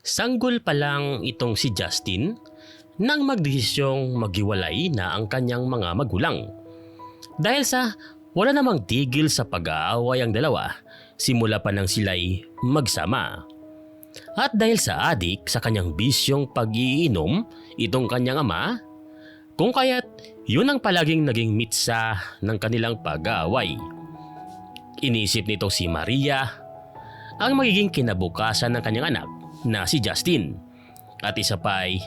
Sanggol pa lang itong si Justin nang magdesisyong maghiwalay na ang kanyang mga magulang. Dahil sa wala namang tigil sa pag-aaway ang dalawa, simula pa nang sila'y magsama. At dahil sa adik sa kanyang bisyong pag-iinom, itong kanyang ama, kung kaya't yun ang palaging naging mitsa ng kanilang pag-aaway. Inisip nito si Maria ang magiging kinabukasan ng kanyang anak na si Justin. At isa pa ay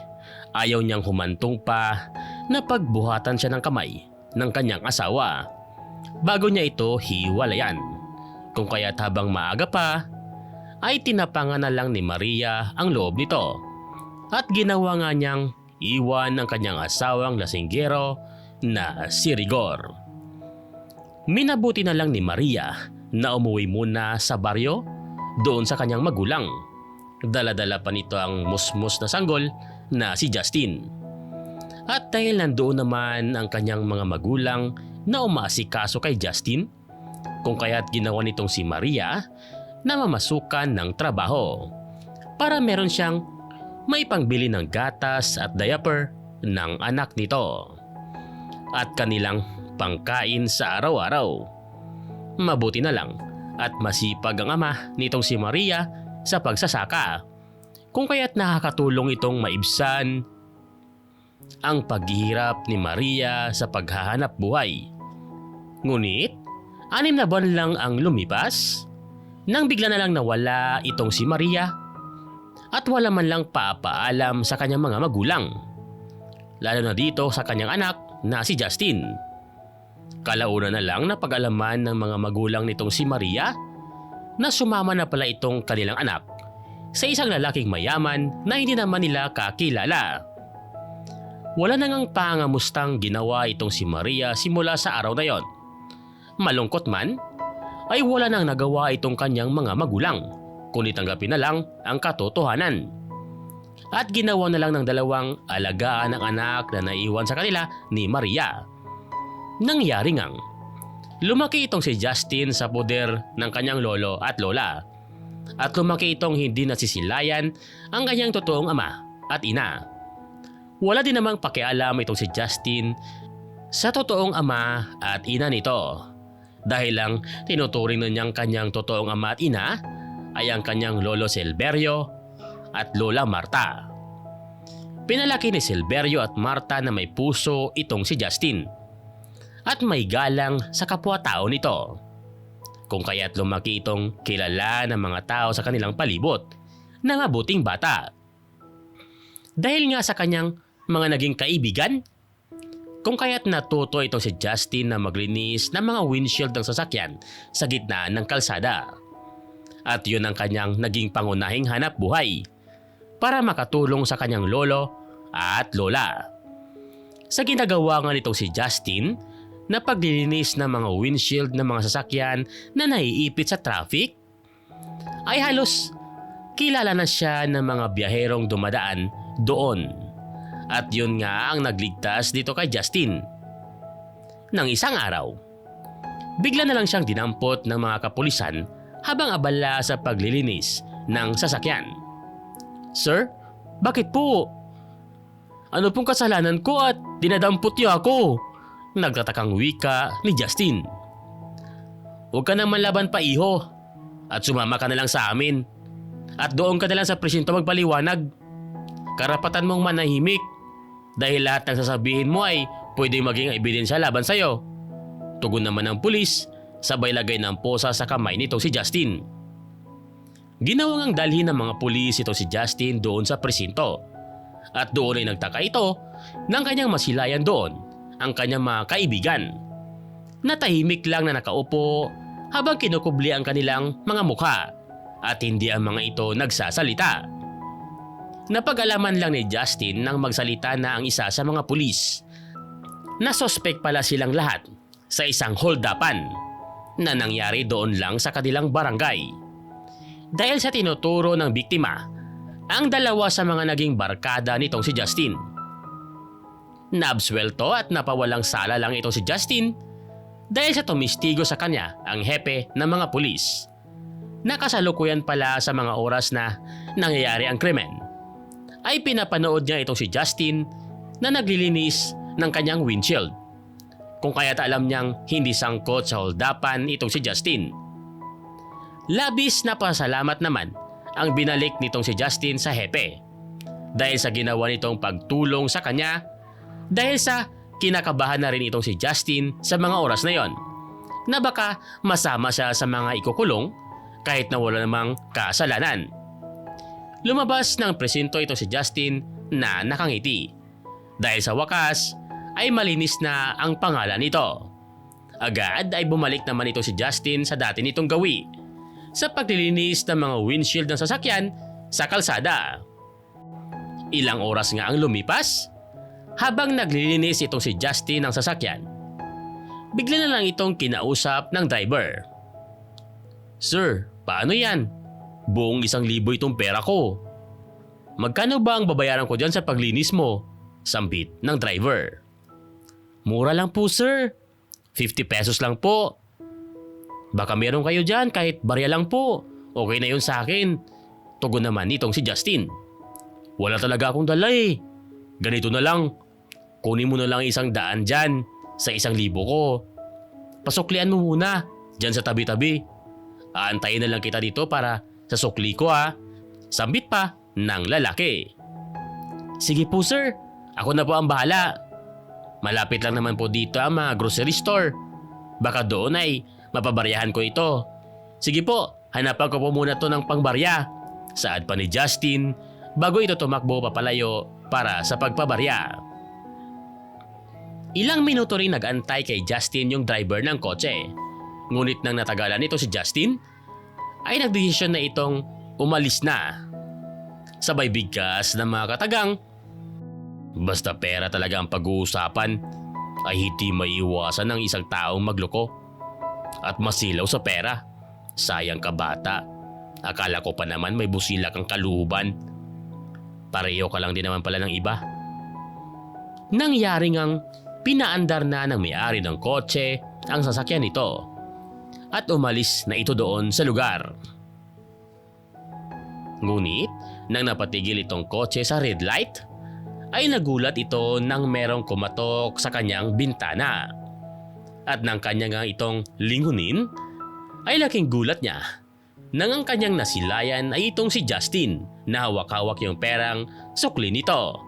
ayaw niyang humantong pa na pagbuhatan siya ng kamay ng kanyang asawa bago niya ito hiwalayan. Kung kaya't habang maaga pa ay tinapangan na lang ni Maria ang loob nito at ginawa nga niyang iwan ng kanyang asawang lasinggero na si Rigor. Minabuti na lang ni Maria na umuwi muna sa baryo doon sa kanyang magulang. Dala-dala pa nito ang musmus na sanggol na si Justin. At dahil nandoon naman ang kanyang mga magulang na umaasikaso kay Justin, kung kaya't ginawa nitong si Maria na mamasukan ng trabaho para meron siyang may pangbili ng gatas at diaper ng anak nito at kanilang pangkain sa araw-araw. Mabuti na lang at masipag ang ama nitong si Maria sa pagsasaka. Kung kaya't nakakatulong itong maibsan ang paghihirap ni Maria sa paghahanap buhay. Ngunit, anim na buwan lang ang lumipas nang bigla na lang nawala itong si Maria at wala man lang papaalam sa kanyang mga magulang. Lalo na dito sa kanyang anak na si Justin. Kalauna na lang na pag-alaman ng mga magulang nitong si Maria na sumama na pala itong kanilang anak sa isang lalaking mayaman na hindi naman nila kakilala. Wala na ngang pangamustang ginawa itong si Maria simula sa araw na yon. Malungkot man, ay wala nang nagawa itong kanyang mga magulang, kundi tanggapin na lang ang katotohanan. At ginawa na lang ng dalawang alagaan ng anak na naiwan sa kanila ni Maria. Nangyari ngang, lumaki itong si Justin sa poder ng kanyang lolo at lola. At lumaki itong hindi nasisilayan ang kanyang totoong ama at ina. Wala din namang pakialam itong si Justin sa totoong ama at ina nito dahil lang tinuturing na niyang kanyang totoong ama at ina ay ang kanyang lolo Silverio at lola Marta. Pinalaki ni Silverio at Marta na may puso itong si Justin at may galang sa kapwa-tao nito. Kung kaya't lumaki itong kilala ng mga tao sa kanilang palibot na mabuting bata. Dahil nga sa kanyang mga naging kaibigan kung kaya't natuto ito si Justin na maglinis ng mga windshield ng sasakyan sa gitna ng kalsada. At yun ang kanyang naging pangunahing hanap buhay para makatulong sa kanyang lolo at lola. Sa ginagawa nga nitong si Justin na paglilinis ng mga windshield ng mga sasakyan na naiipit sa traffic, ay halos kilala na siya ng mga biyaherong dumadaan doon at yun nga ang nagligtas dito kay Justin. Nang isang araw, bigla na lang siyang dinampot ng mga kapulisan habang abala sa paglilinis ng sasakyan. Sir, bakit po? Ano pong kasalanan ko at dinadampot niyo ako? Nagtatakang wika ni Justin. Huwag ka nang manlaban pa iho at sumama ka na lang sa amin. At doon ka na lang sa presinto magpaliwanag. Karapatan mong manahimik dahil lahat ng sasabihin mo ay pwedeng maging ebidensya laban sa'yo. Tugon naman ng pulis, sabay lagay ng posa sa kamay nito si Justin. Ginawang ang dalhin ng mga pulis ito si Justin doon sa presinto. At doon ay nagtaka ito nang kanyang masilayan doon ang kanyang mga kaibigan. Natahimik lang na nakaupo habang kinukubli ang kanilang mga mukha at hindi ang mga ito nagsasalita. Napag-alaman lang ni Justin nang magsalita na ang isa sa mga pulis. Na sospek pala silang lahat sa isang holdapan na nangyari doon lang sa kanilang barangay. Dahil sa tinuturo ng biktima, ang dalawa sa mga naging barkada nitong si Justin. Nabswelto at napawalang sala lang ito si Justin dahil sa tumistigo sa kanya ang hepe ng mga pulis. nakasalukuyan pala sa mga oras na nangyayari ang krimen, ay pinapanood niya itong si Justin na naglilinis ng kanyang windshield. Kung kaya't alam niyang hindi sangkot sa holdapan itong si Justin. Labis na pasalamat naman ang binalik nitong si Justin sa hepe dahil sa ginawa nitong pagtulong sa kanya dahil sa kinakabahan na rin itong si Justin sa mga oras na yon na baka masama siya sa mga ikukulong kahit na wala namang kasalanan. Lumabas ng presinto ito si Justin na nakangiti dahil sa wakas ay malinis na ang pangalan nito. Agad ay bumalik naman ito si Justin sa dati nitong gawi sa paglilinis ng mga windshield ng sasakyan sa kalsada. Ilang oras nga ang lumipas habang naglilinis itong si Justin ng sasakyan. Bigla na lang itong kinausap ng driver. Sir, paano yan? Buong isang libo itong pera ko. Magkano ba ang babayaran ko dyan sa paglinis mo? Sambit ng driver. Mura lang po sir. 50 pesos lang po. Baka meron kayo dyan kahit barya lang po. Okay na yun sa akin. Tugon naman nitong si Justin. Wala talaga akong dala eh. Ganito na lang. Kunin mo na lang isang daan dyan sa isang libo ko. Pasuklian mo muna dyan sa tabi-tabi. Aantayin na lang kita dito para sa sukli ko ha. Sambit pa ng lalaki. Sige po sir, ako na po ang bahala. Malapit lang naman po dito ang mga grocery store. Baka doon ay mapabaryahan ko ito. Sige po, hanapan ko po muna to ng pangbarya. Saad pa ni Justin bago ito tumakbo papalayo para sa pagpabarya. Ilang minuto rin nag-antay kay Justin yung driver ng kotse. Ngunit nang natagalan nito si Justin, ay nagdesisyon na itong umalis na. Sabay bigkas ng mga katagang. Basta pera talaga ang pag-uusapan ay hindi maiiwasan ng isang taong magloko at masilaw sa pera. Sayang ka bata. Akala ko pa naman may busilak ang kaluban. Pareho ka lang din naman pala ng iba. Nangyari ngang pinaandar na ng may-ari ng kotse ang sasakyan nito at umalis na ito doon sa lugar. Ngunit, nang napatigil itong kotse sa red light, ay nagulat ito nang merong kumatok sa kanyang bintana. At nang kanya nga itong lingunin, ay laking gulat niya nang ang kanyang nasilayan ay itong si Justin na hawak-hawak yung perang sukli nito.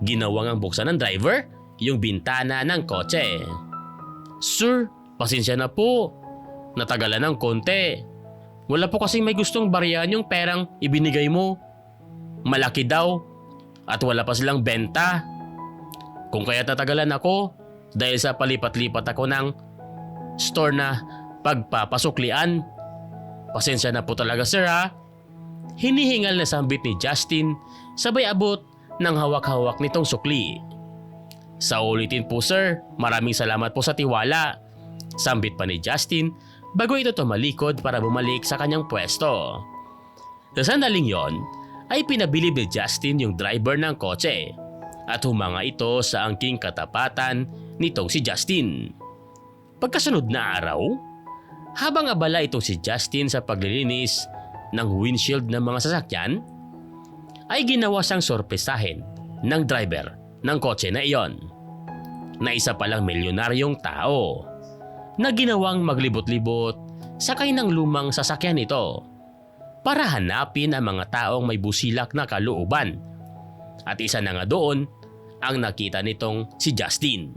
Ginawang ang buksan ng driver yung bintana ng kotse. Sir, pasensya na po. Natagalan ng konti. Wala po kasing may gustong baryahan yung perang ibinigay mo. Malaki daw at wala pa silang benta. Kung kaya natagalan ako dahil sa palipat-lipat ako ng store na pagpapasuklian. Pasensya na po talaga sir ha. Hinihingal na sambit ni Justin sabay abot ng hawak-hawak nitong sukli. Sa ulitin po sir, maraming salamat po sa tiwala. Sambit pa ni Justin bago ito tumalikod para bumalik sa kanyang pwesto. Sa sandaling yon, ay pinabilib ni Justin yung driver ng kotse at humanga ito sa angking katapatan nitong si Justin. Pagkasunod na araw, habang abala itong si Justin sa paglilinis ng windshield ng mga sasakyan, ay ginawa siyang sorpresahin ng driver ng kotse na iyon na isa palang milyonaryong tao na ginawang maglibot-libot sakay ng lumang sasakyan nito para hanapin ang mga taong may busilak na kalooban. At isa na nga doon ang nakita nitong si Justin.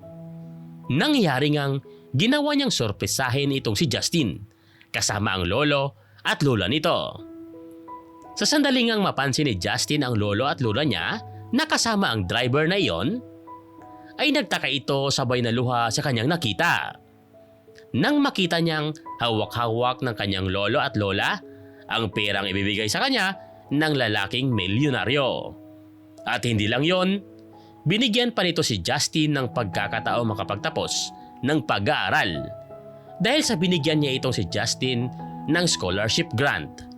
Nangyari ngang ginawa niyang sorpresahin itong si Justin kasama ang lolo at lola nito. Sa sandaling ngang mapansin ni Justin ang lolo at lola niya na kasama ang driver na iyon, ay nagtaka ito sabay na luha sa kanyang nakita. Nang makita niyang hawak-hawak ng kanyang lolo at lola ang perang ibibigay sa kanya ng lalaking milyonaryo. At hindi lang yon, binigyan pa nito si Justin ng pagkakataong makapagtapos ng pag-aaral. Dahil sa binigyan niya itong si Justin ng scholarship grant.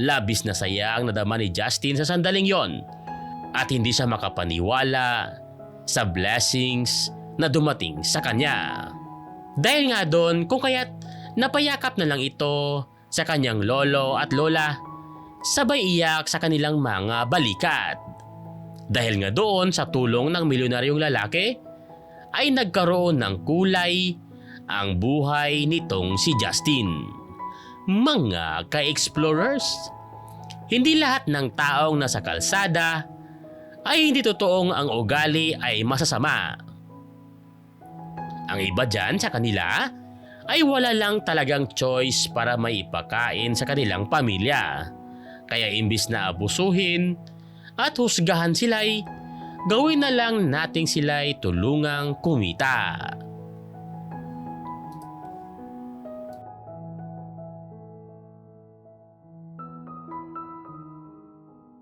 Labis na saya ang nadama ni Justin sa sandaling yon at hindi siya makapaniwala sa blessings na dumating sa kanya. Dahil nga doon kung kaya't napayakap na lang ito sa kanyang lolo at lola, sabay iyak sa kanilang mga balikat. Dahil nga doon sa tulong ng milyonaryong lalaki, ay nagkaroon ng kulay ang buhay nitong si Justin. Mga ka-explorers, hindi lahat ng taong nasa kalsada ay hindi totoong ang ugali ay masasama. Ang iba dyan sa kanila ay wala lang talagang choice para maipakain sa kanilang pamilya. Kaya imbis na abusuhin at husgahan sila'y gawin na lang nating sila'y tulungang kumita.